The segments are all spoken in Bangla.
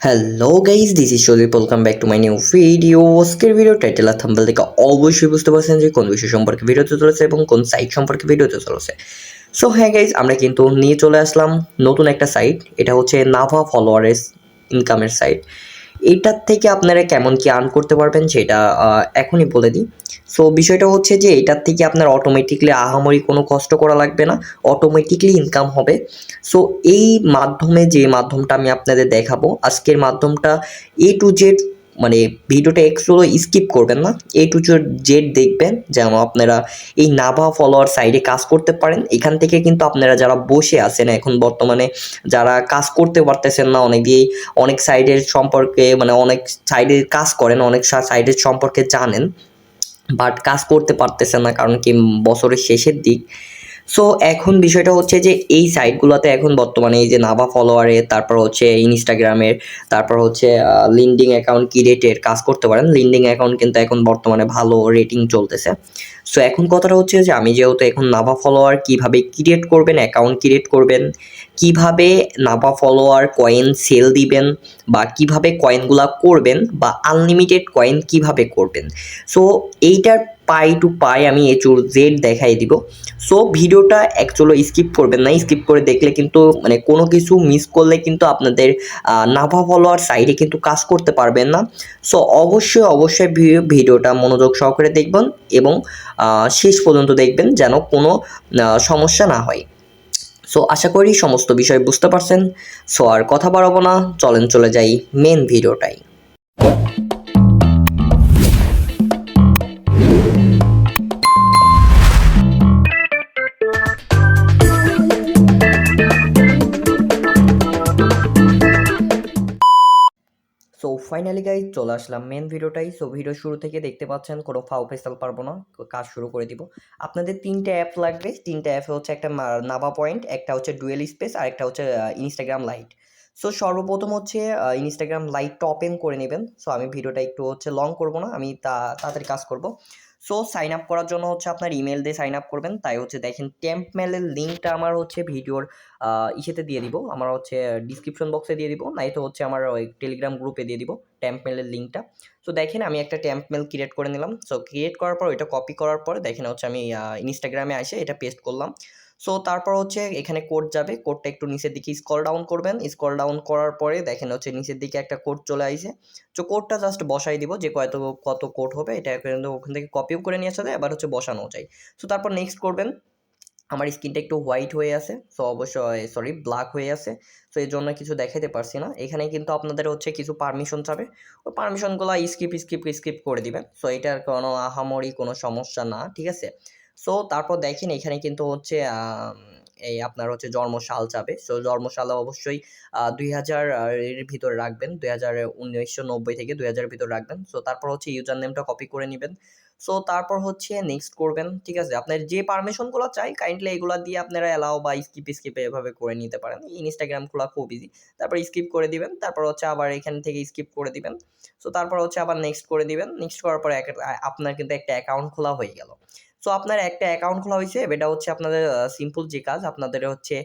Hello guys this is Sadip welcome back to my new video আজকের ভিডিও টাইটেল আর থাম্বল থেকে অবশ্যই বুঝতে পারছেন যে কোন বিষয় সম্পর্কে ভিডিওতে চলেছে এবং কোন সাইট সম্পর্কে ভিডিওতে চলেছে। সো হ্যাঁ গাইজ আমরা কিন্তু নিয়ে চলে আসলাম নতুন একটা সাইট এটা হচ্ছে নাভা ফলোয়ারের ইনকামের সাইট এটার থেকে আপনারা কেমন কি আর্ন করতে পারবেন সেটা এখনই বলে দিই। সো বিষয়টা হচ্ছে যে, এটার থেকে আপনার অটোমেটিকলি আহামরি কোনো কষ্ট করা লাগবে না অটোমেটিকলি ইনকাম হবে। সো এই মাধ্যমে যে মাধ্যমটা আমি আপনাদের দেখাবো, আজকের মাধ্যমটা এ টু জেড মানে ভিডিওটা একচুয়ালো স্কিপ করবেন না। এ টু জেড দেখবেন, যেন আপনারা এই নাভা ফলোয়ার সাইডে কাজ করতে পারেন। এখান থেকে কিন্তু আপনারা যারা বসে আছেন, এখন বর্তমানে যারা কাজ করতে পারতেছেন না, অনেকেই অনেক সাইডের সম্পর্কে মানে অনেক সাইডে কাজ করেন, অনেক সাইডের সম্পর্কে জানেন। বাট কাজ করতে পারতেছেন না, কারণ কি বছরের শেষের দিক। সো এখন বিষয়টা হচ্ছে যে এই সাইটগুলোতে এখন বর্তমানে এই যে নাভা ফলোয়ারে তারপর হচ্ছে ইনস্টাগ্রামের তারপর হচ্ছে লিন্ডিং অ্যাকাউন্ট ক্রিয়েটের কাজ করতে পারেন। লিন্ডিং অ্যাকাউন্ট কিন্তু এখন বর্তমানে ভালো রেটিং চলতেছে। সো এখন কথাটা হচ্ছে যে আমি যেহেতু এখন নাভা ফলোয়ার কীভাবে ক্রিয়েট করবেন অ্যাকাউন্ট ক্রিয়েট করবেন, কীভাবে নাভা ফলোয়ার কয়েন সেল দিবেন, বা কীভাবে কয়েনগুলা করবেন, বা আনলিমিটেড কয়েন কীভাবে করবেন। সো এইটার পাই টু পাই আমি এ চুর জেড দেখাই দিব। সো ভিডিওটা অ্যাকচুয়ালি স্কিপ করবেন না। স্কিপ করে দেখলে কিন্তু মানে কোনো কিছু মিস করলে কিন্তু আপনাদের নাভা ফলোয়ার সাইডে কিন্তু কাজ করতে পারবেন না। সো অবশ্যই অবশ্যই ভিডিওটা মনোযোগ সহকারে দেখবেন এবং শেষ পর্যন্ত দেখবেন যেন কোনো সমস্যা না হয়। সো আশা করি সমস্ত বিষয় বুঝতে পারছেন। সো আর কথা বাড়াবো না। চলেন, চলে যাই মেন ভিডিওটাই ফাইনালি গাইজ চলে আসলাম মেন ভিডিওটাই সো ভিডিও শুরু থেকে দেখতে পাচ্ছেন, কোনো ফাও ফেসাল পারব না। কাজ শুরু করে দিব। আপনাদের তিনটে অ্যাপ লাগবে। তিনটে অ্যাপে হচ্ছে একটা নাভা পয়েন্ট একটা হচ্ছে ডুয়েল স্পেস আর একটা হচ্ছে ইনস্টাগ্রাম লাইট সো সর্বপ্রথম হচ্ছে ইনস্টাগ্রাম লাইটটা ওপেন করে নেবেন। সো আমি ভিডিওটা একটু হচ্ছে লং করব না। আমি তা তাড়াতাড়ি কাজ করব। সো সাইন আপ করার জন্য হচ্ছে আপনার ইমেল দিয়ে সাইন আপ করবেন। তাই হচ্ছে দেখেন টেম্প মেলের লিঙ্কটা আমার হচ্ছে ভিডিওর ইসেতে দিয়ে দিব। আমার হচ্ছে ডিসক্রিপশন বক্সে দিয়ে দিব। নাই তো হচ্ছে আমার ওই টেলিগ্রাম গ্রুপে দিয়ে দিব ট্যাম্প মেলের লিঙ্কটা সো দেখেন আমি একটা ট্যাম্প মেল ক্রিয়েট করে নিলাম। সো ক্রিয়েট করার পর, ওইটা কপি করার পরে, দেখেন হচ্ছে আমি ইনস্টাগ্রামে এসে এটা পেস্ট করলাম। সো তারপর হচ্ছে এখানে কোড যাবে। কোডটা একটু নিচের দিকে স্কল ডাউন করবেন। স্কল ডাউন করার পরে দেখেন হচ্ছে নিচের দিকে একটা কোড চলে আসে তো কোডটা জাস্ট বসাই দিব যে কত কত কোড হবে। এটা কিন্তু ওখান থেকে কপিও করে নিয়ে আসা যায়, আবার হচ্ছে বসানো যায়। সো তারপর নেক্সট করবেন। আমার স্কিনটা একটু হোয়াইট হয়ে আছে। সো অবশ্যই সরি ব্ল্যাক হয়ে আছে। সো এর জন্য কিছু দেখাতে পারছি না। এখানে কিন্তু আপনাদের হচ্ছে কিছু পারমিশন চাবে। ওই পারমিশনগুলো স্কিপ স্কিপ স্কিপ করে দিবেন। সো এটার কোনো আহামরি কোনো সমস্যা না, ঠিক আছে? সো তারপর দেখেন এখানে কিন্তু হচ্ছে এই আপনার হচ্ছে জন্মসাল চাবে সো জন্মসাল অবশ্যই দুই হাজার এর ভিতরে রাখবেন। দুই হাজার উনিশশো নব্বই থেকে দুই হাজারের ভিতরে রাখবেন। সো তারপর হচ্ছে ইউজার নেমটা কপি করে নেবেন। সো তারপর হচ্ছে নেক্সট করবেন, ঠিক আছে? আপনার যে পারমিশনগুলো চাই কাইন্ডলি এগুলো দিয়ে আপনারা অ্যালাও বা স্কিপ স্কিপে এভাবে করে নিতে পারেন। ইনস্টাগ্রাম খোলা খুব ইজি তারপর স্কিপ করে দিবেন। তারপর হচ্ছে আবার এখান থেকে স্কিপ করে দিবেন। সো তারপর হচ্ছে আবার নেক্সট করে দিবেন। নেক্সট করার পর আপনার কিন্তু একটা অ্যাকাউন্ট খোলা হয়ে গেল। সো আপনার একটা অ্যাকাউন্ট খোলা হয়েছে এটা হচ্ছে আপনাদের সিম্পল যে কাজ, আপনাদের হচ্ছে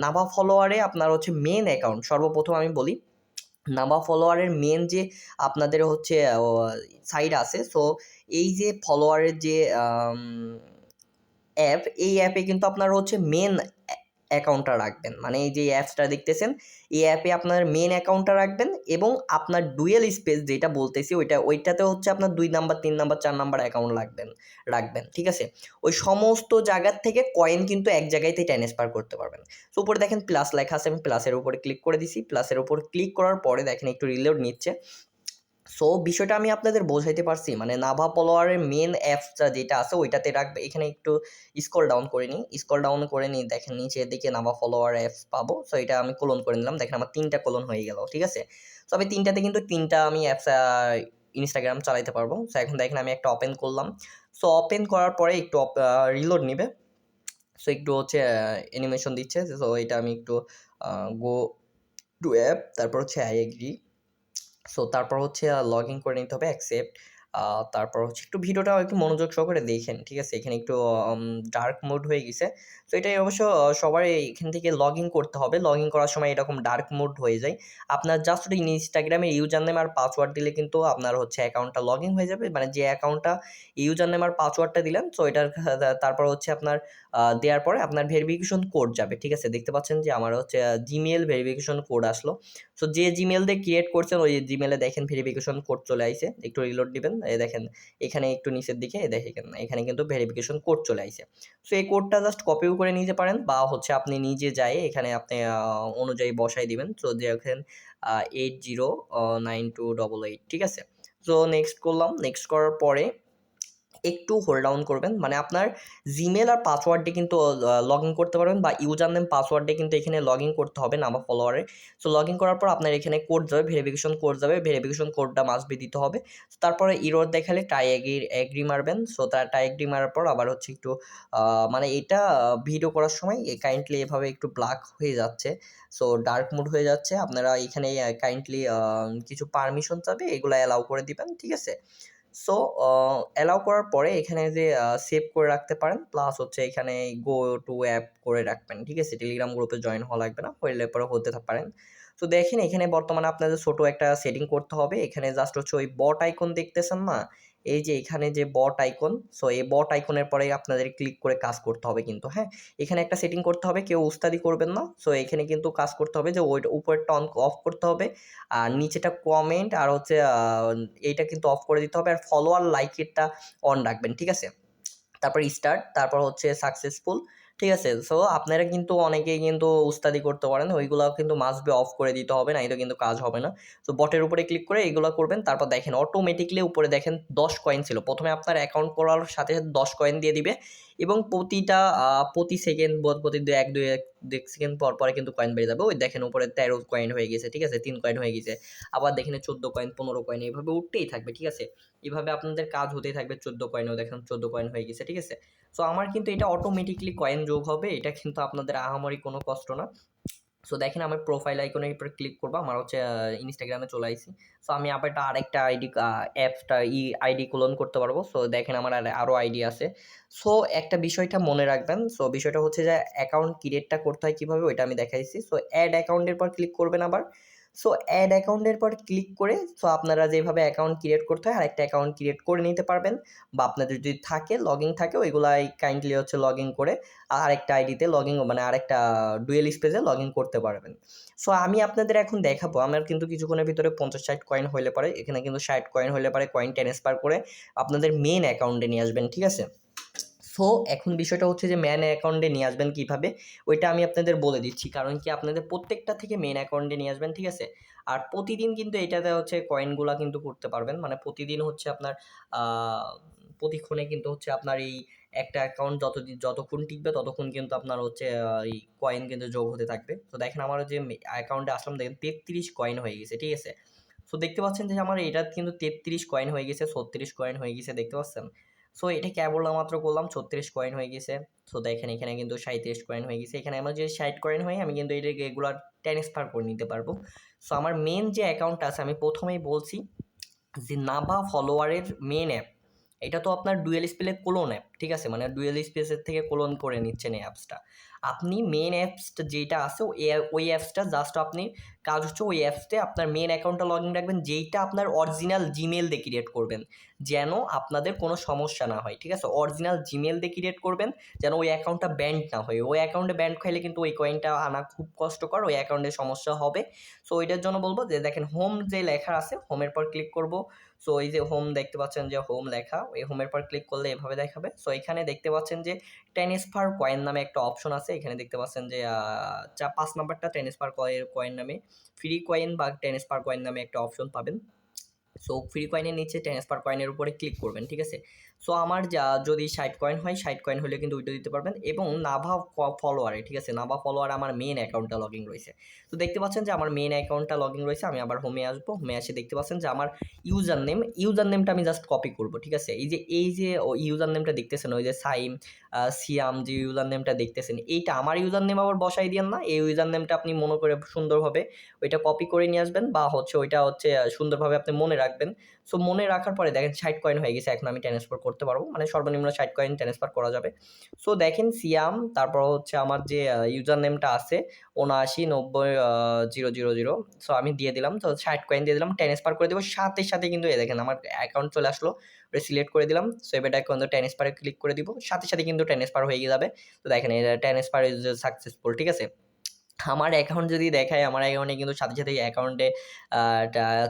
নাবা ফলোয়ারে আপনার হচ্ছে মেন অ্যাকাউন্ট সর্বপ্রথম আমি বলি নাভা ফলোয়ারের মেন যে আপনাদের হচ্ছে সাইড আছে সো এই যে ফলোয়ারের যে অ্যাপ এই অ্যাপে কিন্তু আপনার হচ্ছে মেন অ্যাকাউন্টটা রাখবেন। মানে এই যে অ্যাপসটা দেখতেছেন, এই অ্যাপে আপনার মেন অ্যাকাউন্টটা রাখবেন এবং আপনার ডুয়েল স্পেস যেটা বলতেছি, ওইটা, ওইটাতে হচ্ছে আপনার দুই নাম্বার তিন নাম্বার চার নাম্বার অ্যাকাউন্ট রাখবেন রাখবেন, ঠিক আছে? ওই সমস্ত জায়গার থেকে কয়েন কিন্তু এক জায়গাতেই ট্রান্সফার করতে পারবেন। তো উপরে দেখেন প্লাস লেখা আছে, আমি প্লাসের উপরে ক্লিক করে দিছি। প্লাসের উপর ক্লিক করার পরে দেখেন একটু রিলোড নিচ্ছে। সো বিষয়টা আমি আপনাদের বোঝাইতে পারছি। মানে নাভা ফলোয়ারের মেন অ্যাপসটা যেটা আছে, ওইটাতে রাখবে। এখানে একটু স্কল ডাউন করে নিই। স্কল ডাউন করে নিই দেখেন নিচের দিকে নাভা ফলোয়ার অ্যাপস পাবো। সো এটা আমি কোলন করে নিলাম। দেখেন, আমার তিনটা কোলন হয়ে গেল, ঠিক আছে? সো আমি তিনটাতে কিন্তু তিনটা আমি অ্যাপস ইনস্টাগ্রাম চালাইতে পারব। সো এখন দেখেন, আমি একটা ওপেন করলাম। সো ওপেন করার পরে একটু রিলোড নেবে। সো একটু হচ্ছে অ্যানিমেশন দিচ্ছে। সো এটা আমি একটু গো টু অ্যাপ তারপর হচ্ছে আই এগ্রি সো তারপর হচ্ছে লগ ইন করে নিতে হবে অ্যাকসেপ্ট তারপর হচ্ছে একটু ভিডিওটা একটু মনোযোগ সহকারে দেখেন, ঠিক আছে? এখানে একটু ডার্ক মোড হয়ে গেছে। তো এটাই অবশ্য সবার এখান থেকে লগ ইন করতে হবে। লগ ইন করার সময় এরকম ডার্ক মোড হয়ে যায়। আপনার জাস্ট ইনস্টাগ্রামে ইউজার নেম আর পাসওয়ার্ড দিলে কিন্তু আপনার হচ্ছে অ্যাকাউন্টটা লগ ইন হয়ে যাবে। মানে যে অ্যাকাউন্টটা ইউজার নেম আর পাসওয়ার্ডটা দিলেন তো এটার তারপর হচ্ছে আপনার দেওয়ার পরে আপনার ভেরিফিকেশন কোড যাবে, ঠিক আছে? দেখতে পাচ্ছেন যে আমার হচ্ছে জিমেল ভেরিফিকেশন কোড আসলো। সো যে জিমেল দিয়ে ক্রিয়েট করছেন, ওই জিমেলে দেখেন ভেরিফিকেশন কোড চলে আইছে। একটু রিলোড দিবেন। এই দেখেন, এখানে একটু নিচের দিকে দেখেন, এখানে কিন্তু ভেরিফিকেশন কোড চলে আসে সো এই কোডটা জাস্ট কপিও করে নিতে পারেন বা হচ্ছে আপনি নিজে যাই এখানে আপনি অনুযায়ী বসাই দিবেন। তো দেখেন eight zero nine two double eight ঠিক আছে? সো নেক্সট করলাম। নেক্সট করার পরে একটু হোল্ড ডাউন করবেন। মানে আপনার জিমেল আর পাসওয়ার্ডে কিন্তু লগ ইন করতে পারবেন বা ইউজার নেম পাসওয়ার্ডে কিন্তু এখানে লগ ইন করতে হবে নামা ফলোয়ারে সো লগ ইন করার পর আপনার এখানে কোড যাবে ভেরিফিকেশন কোড যাবে ভেরিফিকেশন কোডটা মাস্ট বি দিতে হবে। তারপরে ইরোর দেখালে টাই এগ্রি এগ্রি মারবেন। সো তার টাই এগ্রি মারার পর আবার হচ্ছে একটু মানে এটা ভিডিও করার সময় কাইন্ডলি এভাবে একটু ব্ল্যাক হয়ে যাচ্ছে। সো ডার্ক মুড হয়ে যাচ্ছে। আপনারা এখানে কাইন্ডলি কিছু পারমিশন চাবে, এগুলো অ্যালাউ করে দিবেন, ঠিক আছে? সো অ্যালাউ করার পরে এখানে যে সেভ করে রাখতে পারেন প্লাস হচ্ছে এখানে গো টু অ্যাপ করে রাখবেন, ঠিক আছে? টেলিগ্রাম গ্রুপে জয়েন হওয়া লাগবে না, হইলে পরে হতে পারেন। তো দেখেন এখানে বর্তমানে আপনাদের ছোটো একটা সেটিং করতে হবে। এখানে জাস্ট হচ্ছে ওই বট আইকন দেখতেছেন না? এই যে এখানে যে বট আইকন সো এই বট আইকনের পরে আপনাদের ক্লিক করে কাজ করতে হবে কিন্তু হ্যাঁ? এখানে একটা সেটিং করতে হবে, কেউ উস্তাদি করবেন না। সো এখানে কিন্তু কাজ করতে হবে যে ওই উপরেরটা অন অফ করতে হবে, আর নিচেটা কমেন্ট আর হচ্ছে এইটা কিন্তু অফ করে দিতে হবে, আর ফলোয়ার লাইকেরটা অন রাখবেন, ঠিক আছে? তারপর স্টার্ট তারপর হচ্ছে সাকসেসফুল ঠিক আছে সো আপনারা কিন্তু অনেকেই কিন্তু উস্তাদি করতে পারেন ওইগুলো কিন্তু মাস্ট বি অফ করে দিতে হবে না তো কিন্তু কাজ হবে না। তো বটের উপরে ক্লিক করে এগুলো করবেন, তারপর দেখেন অটোমেটিকলি উপরে দেখেন দশ কয়েন ছিল। প্রথমে আপনার অ্যাকাউন্ট করার সাথে সাথে দশ কয়েন দিয়ে দিবে। এবং প্রতিটা প্রতি সেকেন্ড প্রতি দু, এক, দুই এক দুই সেকেন্ড পর পরে কিন্তু কয়েন বেড়ে যাবে। ওই দেখেন উপরে তেরো কয়েন হয়ে গেছে, ঠিক আছে? তিন কয়েন হয়ে গেছে। আবার দেখেন চোদ্দ কয়েন পনেরো কয়েন এইভাবে উঠতেই থাকবে, ঠিক আছে? এভাবে আপনাদের কাজ হতেই থাকবে চোদ্দ কয়েনও দেখেন চোদ্দ কয়েন হয়ে গেছে, ঠিক আছে? সো আমার কিন্তু এটা অটোমেটিকলি কয়েন যোগ হবে। এটা কিন্তু আপনাদের আহামরি কোনো কষ্ট না। সো দেখেন আমার প্রোফাইল আইকনের উপর ক্লিক করব, আমার হচ্ছে ইনস্টাগ্রামে চলে আসি সো আমি আবার একটা আরেকটা আইডি অ্যাপসটা ই আইডি ক্লোন করতে পারব। সো দেখেন আমার আর আরও আইডি আছে। সো একটা বিষয়টা মনে রাখবেন। সো বিষয়টা হচ্ছে যে অ্যাকাউন্ট ক্রিয়েটটা করতে হয় কীভাবে, ওইটা আমি দেখাইছি। সো অ্যাড অ্যাকাউন্টের পর ক্লিক করবেন আবার। সো অ্যাড অ্যাকাউন্টের পর ক্লিক করে সো আপনারা যেভাবে অ্যাকাউন্ট ক্রিয়েট করতে হয়, আরেকটা অ্যাকাউন্ট ক্রিয়েট করে নিতে পারবেন। বা আপনাদের যদি থাকে লগ থাকে, ওইগুলাই কাইন্ডলি হচ্ছে লগ ইন করে আরেকটা আইডিতে লগ ইন মানে আরেকটা ডুয়েল স্পেসে লগ ইন করতে পারবেন। সো আমি আপনাদের এখন দেখাবো। আমার কিন্তু কিছুক্ষণের ভিতরে পঞ্চাশ ষাট কয়েন হলে পারে। এখানে কিন্তু ষাট কয়েন হলে পারে কয়েন ট্রান্সফার করে আপনাদের মেন অ্যাকাউন্টে নিয়ে আসবেন, ঠিক আছে? সো এখন বিষয়টা হচ্ছে যে ম্যান অ্যাকাউন্টে নিয়ে আসবেন কীভাবে? ওইটা আমি আপনাদের বলে দিচ্ছি। কারণ কি? আপনাদের প্রত্যেকটা থেকে মেন অ্যাকাউন্টে নিয়ে আসবেন, ঠিক আছে? আর প্রতিদিন কিন্তু এটাতে হচ্ছে কয়েনগুলা কিন্তু করতে পারবেন। মানে প্রতিদিন হচ্ছে আপনার প্রতিক্ষণে কিন্তু হচ্ছে আপনার এই একটা অ্যাকাউন্ট যতদিন যতক্ষণ টিকবে ততক্ষণ কিন্তু আপনার হচ্ছে এই কয়েন কিন্তু যোগ হতে থাকবে। তো দেখেন আমার যে অ্যাকাউন্টে আসলাম, দেখেন তেত্রিশ কয়েন হয়ে গেছে, ঠিক আছে? সো দেখতে পাচ্ছেন যে আমার এটা কিন্তু তেত্রিশ কয়েন হয়ে গেছে, ছত্রিশ কয়েন হয়ে গেছে, দেখতে পাচ্ছেন? সো এটা কেবল মাত্র করলাম ছত্রিশ কয়েন হয়ে গেছে। সো দেখেন এখানে কিন্তু সাঁত্রিশ কয়েন হয়ে গেছে। এখানে আমার যে ষাট কয়েন হয়, আমি কিন্তু এটা রেগুলার ট্রান্সফার করে নিতে পারব। সো আমার মেন যে অ্যাকাউন্ট আছে, আমি প্রথমেই বলছি যে নাভা ফলোয়ারের মেন অ্যাপ এটা তো আপনার ডুয়েল স্পেলে কোলোন অ্যাপ ঠিক আছে? মানে ডুয়েল স্পেসের থেকে কোলন করে নিচ্ছেন এই অ্যাপসটা আপনি মেন অ্যাপসটা যেটা আছে ওই ওই অ্যাপসটা জাস্ট আপনি কাজ হচ্ছে ওই অ্যাপসতে আপনার মেন অ্যাকাউন্টটা লগ ইন রাখবেন, যেইটা আপনার অরিজিনাল জিমেল দিয়ে ক্রিয়েট করবেন। যেন আপনাদের কোনো সমস্যা না হয়, ঠিক আছে? অরিজিনাল জিমেল দিয়ে ক্রিয়েট করবেন, যেন ওই অ্যাকাউন্টটা ব্যান্ড না হয়। ওই অ্যাকাউন্টে ব্যান্ড খাইলে কিন্তু ওই কয়েনটা আনা খুব কষ্টকর, ওই অ্যাকাউন্টে সমস্যা হবে। সো ওইটার জন্য বলব যে, দেখেন হোম যে লেখা আছে হোমের পর ক্লিক করব। সো এই যে হোম দেখতে পাচ্ছেন যে হোম লেখা ওই হোমের পর ক্লিক করলে এভাবে দেখাবে। সো এখানে দেখতে পাচ্ছেন যে ট্রান্সফার কয়েন নামে একটা অপশন আছে। এখানে দেখতে পাচ্ছেন যে চা পাঁচ নাম্বারটা ট্রান্সফার কয়েন নামে। ফ্রি কয়েন বা ট্রান্সফার কয়েন নামে একটা অপশন পাবেন। সো ফ্রি কয়েনের নিচে ট্রান্সফার কয়েনের উপরে ক্লিক করবেন, ঠিক আছে? সো আমার যা যদি ষাট কয়েন হয় ষাট কয়েন হলে কিন্তু ওইটা দিতে পারবেন এবং নাভা ফলোয়ারে ঠিক আছে? নাভা ফলোয়ার আমার মেন অ্যাকাউন্টটা লগ রয়েছে। তো দেখতে পাচ্ছেন যে আমার মেন অ্যাকাউন্টটা লগ রয়েছে, আমি আবার হোমে আসব। হোমে আসে দেখতে পাচ্ছেন যে আমার ইউজার নেম ইউজার নেমটা আমি জাস্ট কপি করব, ঠিক আছে? এই যে এই যে ইউজার নেমটা দেখতেছেন, ওই যে সাইম সিয়াম যে ইউজার নেমটা দেখতেছেন, এইটা আমার ইউজার নেম আবার বসাই দিয়েন না। এই ইউজার নেমটা আপনি মনে করে সুন্দরভাবে ওইটা কপি করে নিয়ে আসবেন বা হচ্ছে ওইটা হচ্ছে সুন্দরভাবে আপনি মনে রাখবেন। সো মনে রাখার পরে দেখেন ষাট কয়েন হয়ে গেছে, এখন আমি ট্রান্সফার করতে পারব। মানে সর্বনিম্ন ষাট কয়েন ট্রান্সফার করা যাবে। সো দেখেন সিয়াম তারপর হচ্ছে আমার যে ইউজার নেমটা আছে, উনআশি নব্বই জিরো জিরো জিরো। সো আমি দিয়ে দিলাম। তো ষাট কয়েন দিয়ে দিলাম ট্রান্সফার করে দেবো। সাথে সাথে কিন্তু এ দেখেন আমার অ্যাকাউন্ট চলে আসলো সিলেক্ট করে দিলাম। সো এবার কিন্তু ট্রান্সফারে ক্লিক করে দিব। সাথে সাথে কিন্তু ট্রান্সফার হয়ে যাবে। তো দেখেন, এটা ট্রান্সফার ইজ সাকসেসফুল ঠিক আছে? আমার অ্যাকাউন্ট যদি দেখায়, আমার অ্যাকাউন্টে কিন্তু সাথে সাথে অ্যাকাউন্টে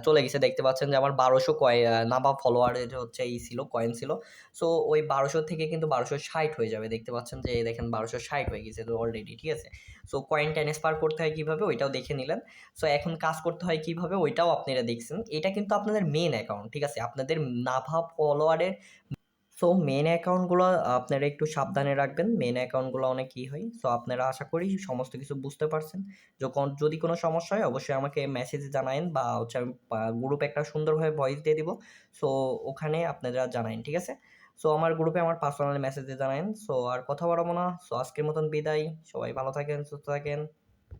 চলে গেছে। দেখতে পাচ্ছেন যে আমার বারোশো কয় নাবা ফলোয়ার হচ্ছে ই ছিল কয়েন ছিল। সো ওই বারোশো থেকে কিন্তু বারোশো ষাট হয়ে যাবে। দেখতে পাচ্ছেন যে দেখেন বারোশো ষাট হয়ে গেছে অলরেডি ঠিক আছে? সো কয়েন ট্রান্সফার করতে হয় কীভাবে? ওইটাও দেখে নিলেন। সো এখন কাজ করতে হয় কীভাবে? ওইটাও আপনারা দেখছেন। এটা কিন্তু আপনাদের মেন অ্যাকাউন্ট ঠিক আছে? আপনাদের নাভা ফলোয়ারের সো মেন অ্যাকাউন্টগুলো আপনারা একটু সাবধানে রাখবেন। মেন অ্যাকাউন্টগুলো অনেক কী হয়। সো আপনারা আশা করি সমস্ত কিছু বুঝতে পারছেন। যখন, যদি কোনো সমস্যা হয়, অবশ্যই আমাকে মেসেজ জানায়েন বা হচ্ছে আমি গ্রুপে একটা সুন্দরভাবে ভয়েস দিয়ে দিব। সো ওখানে আপনারা জানায়েন, ঠিক আছে? সো আমার গ্রুপে আমার পার্সোনাল মেসেজে জানায়েন। সো আর কথা বাড়াবো না। সো আজকের মতন বিদায়। সবাই ভালো থাকেন, সুস্থ থাকেন।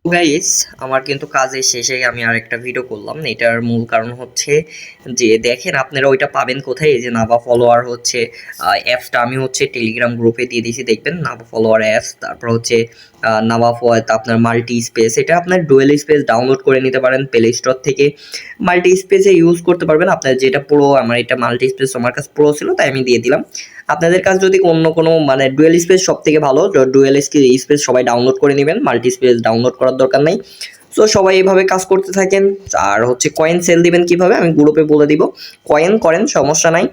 গাইস আমার কিন্তু কাজের শেষে আমি আরেকটা ভিডিও করলাম। এটার মূল কারণ হচ্ছে যে, দেখেন আপনারা ওইটা পাবেন কোথায়? এই যে নাভা ফলোয়ার হচ্ছে অ্যাপসটা আমি হচ্ছে টেলিগ্রাম গ্রুপে দিয়ে দিয়েছি, দেখবেন? নাভা ফলোয়ার অ্যাপস তারপর হচ্ছে ফোয়াত আপনার মাল্টি স্পেস এটা আপনার ডুয়েল স্পেস ডাউনলোড করে নিতে পারেন প্লে স্টোর থেকে। মাল্টি স্পেসে ইউজ করতে পারবেন। আপনার যেটা প্রো, আমার এটা মাল্টি স্পেস আমার কাছে প্রো ছিল, তাই আমি দিয়ে দিলাম। আপনাদের কাছে যদি অন্য কোনো মানে ডুয়েল স্পেস সব থেকে ভালো ডুয়েল স্পেস সবাই ডাউনলোড করে নেবেন, মাল্টি স্পেস ডাউনলোড করার দরকার নেই। তো সবাই এভাবে কাজ করতে থাকেন, আর হচ্ছে কয়েন সেল দিবেন কীভাবে, আমি গ্রুপে বলে দিব। কয়েন করেন, সমস্যা নাই।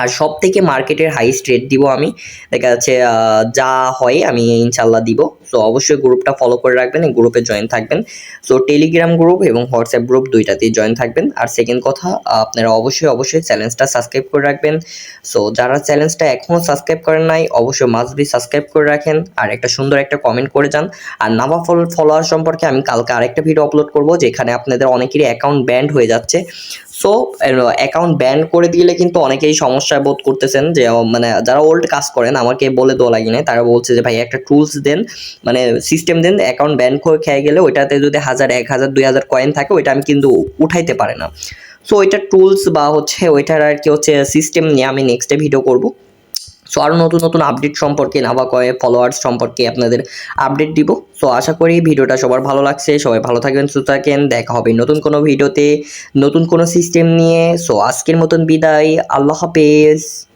আর সব থেকে মার্কেটের হাইস্ট রেট দিব আমি। দেখা যাচ্ছে যা হয় আমি ইনশাল্লাহ দিব। সো অবশ্যই গ্রুপটা ফলো করে রাখবেন, এই গ্রুপে জয়েন থাকবেন। সো টেলিগ্রাম গ্রুপ এবং হোয়াটসঅ্যাপ গ্রুপ দুইটাতেই জয়েন থাকবেন। আর সেকেন্ড কথা, আপনারা অবশ্যই অবশ্যই চ্যানেলটা সাবস্ক্রাইব করে রাখবেন। সো যারা চ্যানেলটা এখনও সাবস্ক্রাইব করেন নাই, অবশ্যই মাস্ট বি সাবস্ক্রাইব করে রাখেন। আর একটা সুন্দর একটা কমেন্ট করে যান। আর নাভা ফল ফলোয়ার সম্পর্কে আমি কালকে আরেকটা ভিডিও আপলোড করব, যেখানে আপনাদের অনেকেরই অ্যাকাউন্ট ব্যান্ড হয়ে যাচ্ছে। সো অ্যাকাউন্ট ব্যান করে দিলে কিন্তু অনেকেই সমস্যায় বোধ করতেছেন যে মানে যারা ওল্ড কাজ করেন, আমাকে বলে দেওয়া লাগে না তারা বলছে যে, ভাই, একটা টুলস দেন মানে সিস্টেম দেন অ্যাকাউন্ট ব্যান করে খেয়ে গেলে ওইটাতে যদি হাজার, এক হাজার, দুই হাজার কয়েন থাকে, ওইটা আমি কিন্তু উঠাইতে পারে না। সো ওইটা টুলস বা হচ্ছে, ওইটার আর কি হচ্ছে সিস্টেম নিয়ে আমি নেক্সটে ভিডিও করব। সো আরও নতুন নতুন আপডেট সম্পর্কে নাভা কয়ে ফলোয়ার্স সম্পর্কে আপনাদের আপডেট দিব। সো আশা করি ভিডিওটা সবার ভালো লাগছে। সবাই ভালো থাকবেন, সুস্থ থাকেন। দেখা হবে নতুন কোনো ভিডিওতে, নতুন কোনো সিস্টেম নিয়ে। সো আজকের মতন বিদায়। আল্লাহ হাফেজ।